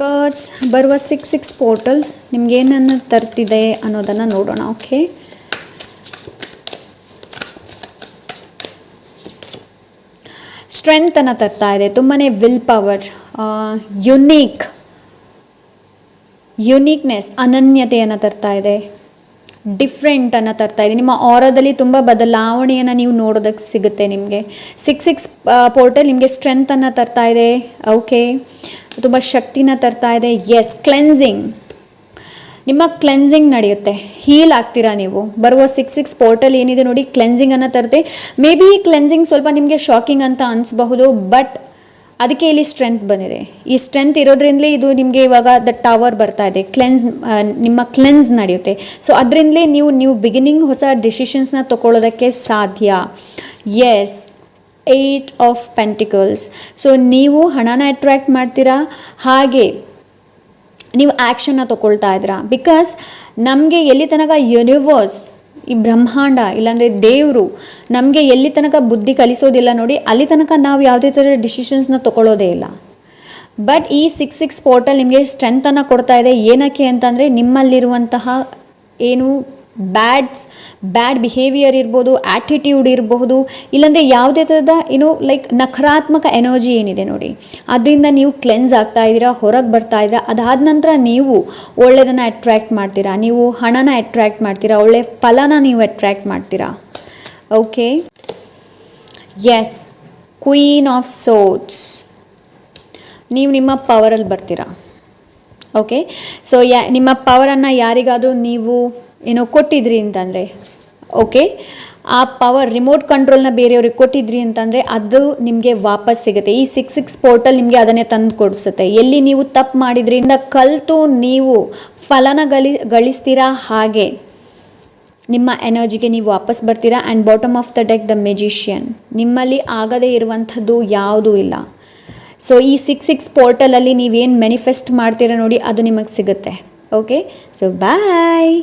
Birds ಬರುವ six six portal ನಿಮ್ಗೆ ಏನನ್ನು ತರ್ತಿದೆ ಅನ್ನೋದನ್ನು ನೋಡೋಣ ಓಕೆ ಸ್ಟ್ರೆಂತನ್ನು ತರ್ತಾ ಇದೆ ತುಂಬಾ ವಿಲ್ ಪವರ್ ಯುನೀಕ್ ಯುನೀಕ್ನೆಸ್ ಅನನ್ಯತೆಯನ್ನು ತರ್ತಾ ಇದೆ ಡಿಫ್ರೆಂಟನ್ನು ತರ್ತಾ ಇದೆ. ನಿಮ್ಮ ಆರದಲ್ಲಿ ತುಂಬ ಬದಲಾವಣೆಯನ್ನು ನೀವು ನೋಡೋದಕ್ಕೆ ಸಿಗುತ್ತೆ ನಿಮಗೆ. ಸಿಕ್ಸ್ ಸಿಕ್ಸ್ ಪೋರ್ಟಲ್ ನಿಮಗೆ ಸ್ಟ್ರೆಂತನ್ನು ತರ್ತಾ ಇದೆ ಓಕೆ ತುಂಬ ಶಕ್ತಿನ ತರ್ತಾ ಇದೆ. ಎಸ್ ಕ್ಲೆನ್ಸಿಂಗ್ ನಿಮ್ಮ ಕ್ಲೆನ್ಸಿಂಗ್ ನಡೆಯುತ್ತೆ. ಹೀಲ್ ಆಗ್ತೀರಾ ನೀವು? ಬರುವ ಸಿಕ್ಸ್ ಸಿಕ್ಸ್ ಪೋರ್ಟಲ್ ಏನಿದೆ ನೋಡಿ ಕ್ಲೆನ್ಸಿಂಗನ್ನು ತರುತ್ತೆ. ಮೇ ಬಿ ಈ ಕ್ಲೆನ್ಸಿಂಗ್ ಸ್ವಲ್ಪ ನಿಮಗೆ ಶಾಕಿಂಗ್ ಅಂತ ಅನಿಸ್ಬಹುದು ಬಟ್ ಅದಕ್ಕೆ ಇಲ್ಲಿ ಸ್ಟ್ರೆಂತ್ ಬಂದಿದೆ. ಈ ಸ್ಟ್ರೆಂತ್ ಇರೋದ್ರಿಂದಲೇ ಇದು ನಿಮಗೆ ಇವಾಗ ದ ಟವರ್ ಬರ್ತಾ ಇದೆ. ಕ್ಲೆನ್ಸ್ ನಿಮ್ಮ ಕ್ಲೆನ್ಸ್ ನಡೆಯುತ್ತೆ. ಸೊ ಅದರಿಂದಲೇ ನೀವು ನೀವು ಬಿಗಿನಿಂಗ್ ಹೊಸ ಡಿಸಿಷನ್ಸ್ನ ತೊಗೊಳ್ಳೋದಕ್ಕೆ ಸಾಧ್ಯ. Yes eight of pentacles so ನೀವು ಹಣನ ಅಟ್ರ್ಯಾಕ್ಟ್ ಮಾಡ್ತೀರಾ? ಹಾಗೆ, ನೀವು ಆ್ಯಕ್ಷನ್ನ ತೊಗೊಳ್ತಾ ಇದ್ದೀರಾ? ಬಿಕಾಸ್ ನಮಗೆ ಎಲ್ಲಿ ತನಕ ಯೂನಿವರ್ಸ್ ಈ ಬ್ರಹ್ಮಾಂಡ, ಇಲ್ಲಾಂದರೆ ದೇವರು, ನಮಗೆ ಎಲ್ಲಿ ತನಕ ಬುದ್ಧಿ ಕಲಿಸೋದಿಲ್ಲ ನೋಡಿ, ಅಲ್ಲಿ ತನಕ ನಾವು ಯಾವುದೇ ಥರ ಡಿಸಿಷನ್ಸ್ನ ತೊಗೊಳ್ಳೋದೇ ಇಲ್ಲ. ಬಟ್ ಈ ಸಿಕ್ಸ್ ಸಿಕ್ಸ್ ಪೋರ್ಟಲ್ ನಿಮಗೆ ಸ್ಟ್ರೆಂತನ್ನು ಕೊಡ್ತಾ ಇದೆ. ಏನಕ್ಕೆ ಅಂತಂದರೆ, ನಿಮ್ಮಲ್ಲಿರುವಂತಹ ಏನು ಬ್ಯಾಡ್ಸ್ ಬ್ಯಾಡ್ ಬಿಹೇವಿಯರ್ ಇರ್ಬೋದು ಆ್ಯಟಿಟ್ಯೂಡ್ ಇರಬಹುದು ಇಲ್ಲಾಂದರೆ ಯಾವುದೇ ಥರದ ಏನು ಲೈಕ್ ನಕಾರಾತ್ಮಕ ಎನರ್ಜಿ ಏನಿದೆ ನೋಡಿ. ಅದರಿಂದ ನೀವು ಕ್ಲೆನ್ಸ್ ಆಗ್ತಾ ಇದ್ದೀರಾ, ಹೊರಗೆ ಬರ್ತಾ ಇದ್ದೀರಾ, ಅದಾದ ನಂತರ ನೀವು ಒಳ್ಳೆಯದನ್ನು ಅಟ್ರ್ಯಾಕ್ಟ್ ಮಾಡ್ತೀರಾ. ನೀವು ಹಣನ ಅಟ್ರ್ಯಾಕ್ಟ್ ಮಾಡ್ತೀರಾ, ಒಳ್ಳೆ ಫಲನ ನೀವು ಅಟ್ರ್ಯಾಕ್ಟ್ ಮಾಡ್ತೀರಾ. Okay yes queen of swords ನೀವು ನಿಮ್ಮ ಪವರಲ್ಲಿ ಬರ್ತೀರಾ. ಓಕೆ ಸೊ ಯಾ, ನಿಮ್ಮ ಪವರನ್ನು ಯಾರಿಗಾದರೂ ನೀವು ಏನೋ ಕೊಟ್ಟಿದ್ರಿ ಅಂತಂದರೆ ಓಕೆ ಆ ಪವರ್ ರಿಮೋಟ್ ಕಂಟ್ರೋಲ್ನ ಬೇರೆಯವ್ರಿಗೆ ಕೊಟ್ಟಿದ್ರಿ ಅಂತಂದರೆ, ಅದು ನಿಮಗೆ ವಾಪಸ್ ಸಿಗುತ್ತೆ. ಈ ಸಿಕ್ಸ್ ಸಿಕ್ಸ್ ಪೋರ್ಟಲ್ ನಿಮಗೆ ಅದನ್ನೇ ತಂದು ಕೊಡಿಸುತ್ತೆ. ಎಲ್ಲಿ ನೀವು ತಪ್ಪು ಮಾಡಿದ್ರಿಂದ ಕಲಿತು ನೀವು ಫಲನ ಗಲಿ, ಗಳಿಸ್ತೀರಾ ಹಾಗೆ, ನಿಮ್ಮ ಎನರ್ಜಿಗೆ ನೀವು ವಾಪಸ್ ಬರ್ತೀರಾ. And bottom of the deck the magician ನಿಮ್ಮಲ್ಲಿ ಆಗದೇ ಇರುವಂಥದ್ದು ಯಾವುದೂ ಇಲ್ಲ. ಸೊ ಈ ಸಿಕ್ಸ್ ಸಿಕ್ಸ್ ಪೋರ್ಟಲಲ್ಲಿ ನೀವೇನು ಮ್ಯಾನಿಫೆಸ್ಟ್ ಮಾಡ್ತೀರಾ ನೋಡಿ, ಅದು ನಿಮಗೆ ಸಿಗುತ್ತೆ. Okay so bye